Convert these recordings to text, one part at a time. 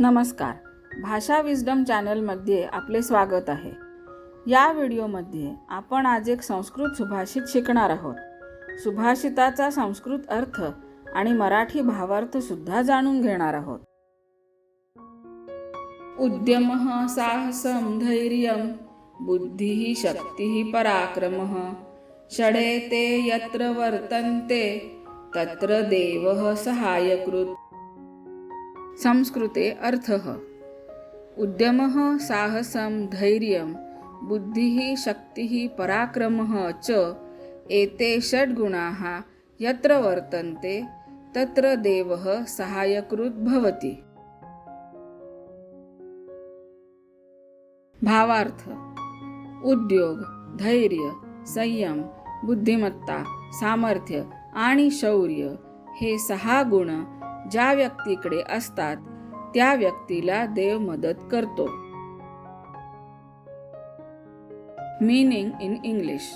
नमस्कार. भाषा विजडम चॅनलमध्ये आपले स्वागत आहे. या व्हिडिओमध्ये आपण आज एक संस्कृत सुभाषित शिकणार आहोत. सुभाषिताचा संस्कृत अर्थ आणि मराठी भावार्थसुद्धा जाणून घेणार आहोत. उद्यम साहसम धैर्य बुद्धी शक्ती पराक्रम षडेते यत्र वर्तन्ते तत्र देव सहायकृत। संस्कृते अर्थः। उद्यमः साहसं धैर्यं बुद्धिः शक्तिः पराक्रमः च एते षड्गुणाः यत्र वर्तन्ते तत्र देवः सहायकृत् भवति। भावार्थ। उद्योग धैर्य संयम बुद्धिमत्ता सामर्थ्य आणि शौर्य हे सहा गुण ज्या व्यक्तीकडे असतात त्या व्यक्तीला देव मदत करतो. Meaning in English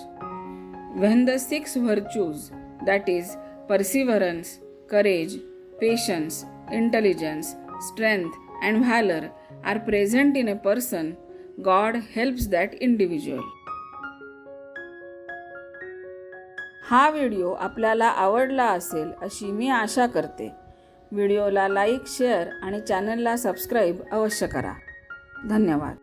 when the six virtues that is perseverance courage patience intelligence strength and valour are present in a person God helps that individual हा व्हिडिओ आपल्याला आवडला असेल अशी मी आशा करते. व्हिडिओला लाईक शेअर आणि चॅनलला सबस्क्राईब अवश्य करा. धन्यवाद.